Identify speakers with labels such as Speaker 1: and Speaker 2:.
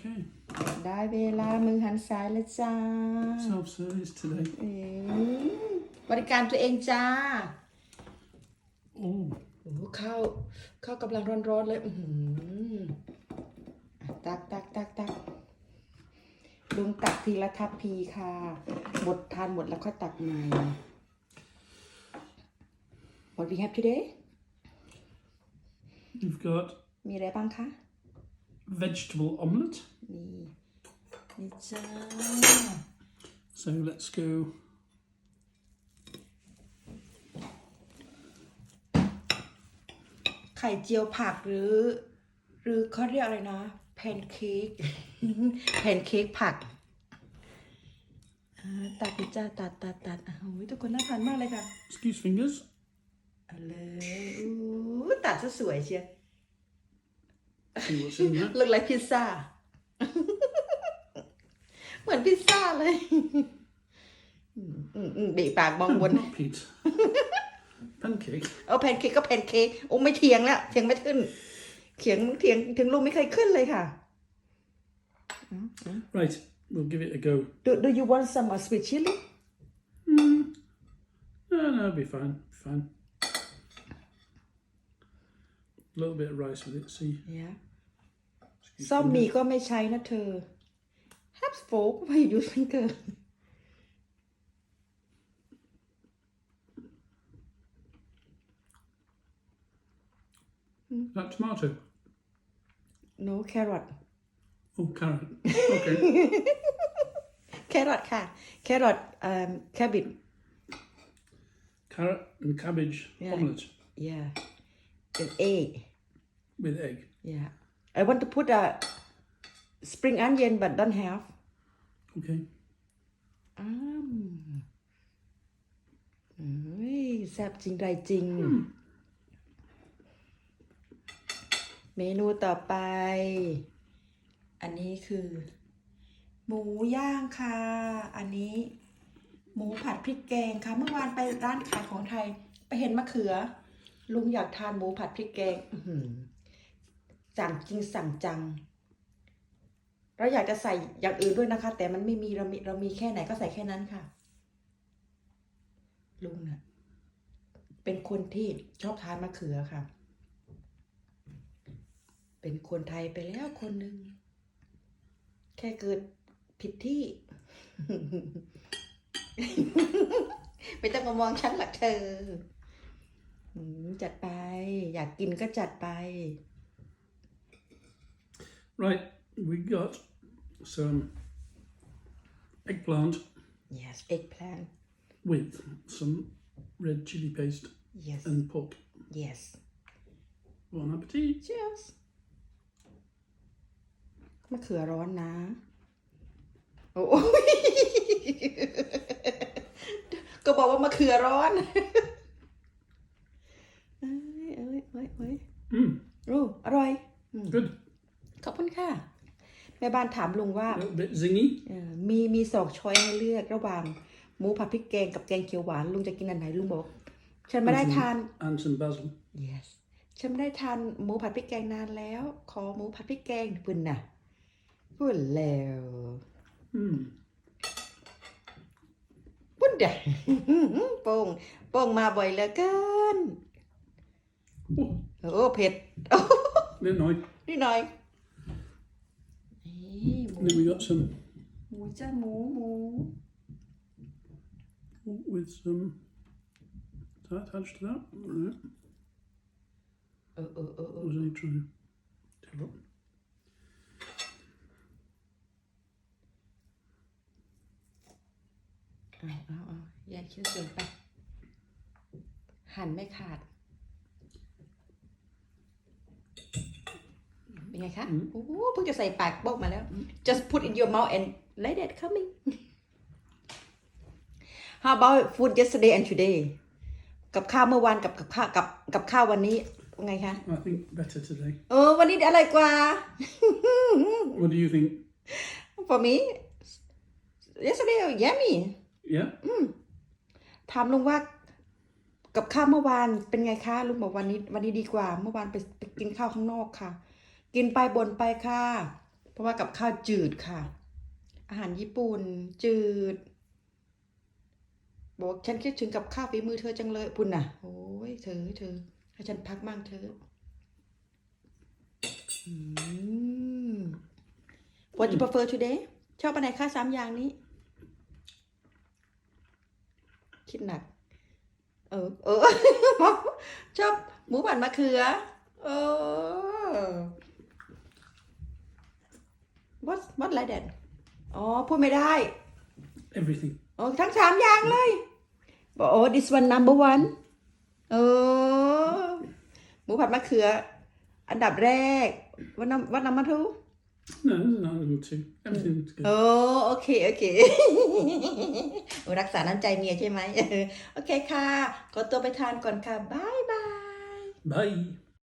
Speaker 1: Okay.
Speaker 2: ได้เวลามือหันซ้ายแล้วจ้า
Speaker 1: Self service today.
Speaker 2: เอ๋บริการตัวเองจ้า
Speaker 1: Oh,
Speaker 2: โอ้โหข้าวข้าวกำลังร้อนๆเลยอือหืออะตักตักตักตักลุงตักทีละทัพพีค่ะหมดทานหมดแล้วค่อยตักใหม่ What we have today
Speaker 1: you've got
Speaker 2: มีอะไรบ้างคะ
Speaker 1: vegetable omelette.
Speaker 2: นี่นี่จ้า
Speaker 1: So let's go.
Speaker 2: ไข่เจียวผักหรือหรือเขาเรียกอะไรนะแพนเค้กแพนเค้กผักอ่าตัดดิจ้าตัดตัดตัดอะโอ้ยทุกคนน่าทานมากเลยค่ะ
Speaker 1: Excuse fingers.
Speaker 2: เอาเลยอู้ตัดซะสวยเชียว
Speaker 1: See what's in there.
Speaker 2: ลูกไรพิซซ่าเหมือนพิซซ่าเลย อืมอืมอืมเบะปากมองบ
Speaker 1: Oh,
Speaker 2: น
Speaker 1: not pizza. Pancake.
Speaker 2: เอาแพนเค้กก็แพนเค้กโอ้ไม่เถียงแล้วเถียงไม่ขึ้นเถียงเถียงถึงลุงไม่เคยขึ้นเลยค่ะ
Speaker 1: Right, we'll give it a go.
Speaker 2: Do Do you want some uh, sweet chili
Speaker 1: Mm. No, no, it'll be fine. Fine. A little bit of rice with it. See.
Speaker 2: yeah
Speaker 1: Excuse
Speaker 2: ซ่อม
Speaker 1: fingers.
Speaker 2: มีก็ไม่ใช้นะเธอ Have fork ไม่ use finger
Speaker 1: Is that tomato?
Speaker 2: no carrot
Speaker 1: Oh, carrot. Okay.
Speaker 2: carrot ค่ะ carrot um cabbage
Speaker 1: carrot and cabbage
Speaker 2: Yeah.
Speaker 1: omelette
Speaker 2: yeah and egg
Speaker 1: with egg.
Speaker 2: yeah I want to put a spring onion but don't have
Speaker 1: Okay.
Speaker 2: อ้ามเฮ้ยแซ่บจริงไรจริง เมนูต่อไป อันนี้คือ หมูย่างค่ะ อันนี้ หมูผัดพริกแกงค่ะ เมื่อวานไปร้านขายของไทย ไปเห็นมะเขือ ลุงอยากทานหมูผัดพริกแกง อื้อหือ สั่งจริงสั่งจัง เราอยากจะใส่อย่างอื่นด้วยนะคะ แต่มันไม่มีเรามีเรามีแค่ไหนก็ใส่แค่นั้นค่ะ ลุงน่ะ เป็นคนที่ชอบทานมะเขือค่ะ เป็นคนไทยไปแล้วคนหนึ่งแค่เกิดผิดที่ ไม่ต้องมามองฉันหรอกเธอจัดไป อยากกินก็จัดไป
Speaker 1: Right, we got some eggplant
Speaker 2: yes eggplant
Speaker 1: with some red chili paste
Speaker 2: yes
Speaker 1: and pork.
Speaker 2: yes
Speaker 1: Bon appetit.
Speaker 2: cheers มะเขือร้อนนะ โอ้ย ก็บอกว่ามะเขือร้อน เอ้ยเอ้ยเอ้ยเอ้ย
Speaker 1: Mm,
Speaker 2: โอ้อร่อย
Speaker 1: good.
Speaker 2: แม่บ้านถามลุงว่า
Speaker 1: A little bit zingy.
Speaker 2: มีมีสองช้อยให้เลือกระหว่างหมูผัดพริกแกงกับแกงเขียวหวานลุงจะกินอันไหนลุงบอก ฉันไม่ได้ทาน
Speaker 1: And some basil.
Speaker 2: yes ฉันไม่ได้ทานหมูผัดพริกแกงนานแล้ว ขอหมูผัดพริกแกงพุ่นน่ะพูดแล้ว
Speaker 1: Mm.
Speaker 2: พุ่นเด้โป่งโป่งมาบ่อยเหลือเกิน
Speaker 1: Oh,
Speaker 2: โอ้เผ็ดโอ้
Speaker 1: bit annoyed.
Speaker 2: นิดหน่อย นี่หมู
Speaker 1: Then we got some
Speaker 2: หมูจ้าหมูหมู
Speaker 1: with some. Is that attached to that? Right.
Speaker 2: เออเออเออเอ
Speaker 1: What
Speaker 2: อ
Speaker 1: was I trying to do?
Speaker 2: เอาเอาเอาแยกชิ้นส่วนไปหั่นไม่ขาด เป็นไงคะโอ้โหเพิ่งจะใส่ปากโบกมาแล้ว just put in your mouth and let it coming how about food yesterday and today กับข้าวเมื่อวานกับกับข้าวกับกับข้าววันนี้เป็นไงคะ
Speaker 1: I think better today.
Speaker 2: เออวันนี้อะไรกว่า
Speaker 1: What do you think?
Speaker 2: for me yesterday yummy
Speaker 1: Yeah.
Speaker 2: ถามลุงว่ากับข้าวเมื่อวานเป็นไงคะลุงบอกวันนี้ วันนี้ดีกว่า เมื่อวานไปไปกินข้าวข้างนอกค่ะ กินไปบ่นไปค่ะแราะว่ากับข้าวจืดค่ะ อาหารญี่ปุ่นจืด บอกฉันคิดถึงกับข้าวฝีมือเธอจังเลยปุ่นน่ะ โอ้ยเธอเธอให้ฉันพักบ้างเธออืม What you prefer today ชอบอันไหนคะสามอย่างนี้ คิดหนัก เออ เออ ชอบหมูผัดมะเขือ เออ what what like that อ๋อ พูดไม่ได้
Speaker 1: Everything.
Speaker 2: โอ้ทั้งสามอย่างเลยบอกโอ้ this one number one เออหมูผัดมะเขือ อันดับแรกวันนำวันนำมาทู
Speaker 1: No, there's not number two. Everything's good.
Speaker 2: โอ้โอเค โอเคโอ้รักษาน้ำใจเมียใช่ไหม โอเคค่ะ ขอตัวไปทานก่อนค่ะบ๊ายบาย
Speaker 1: Bye.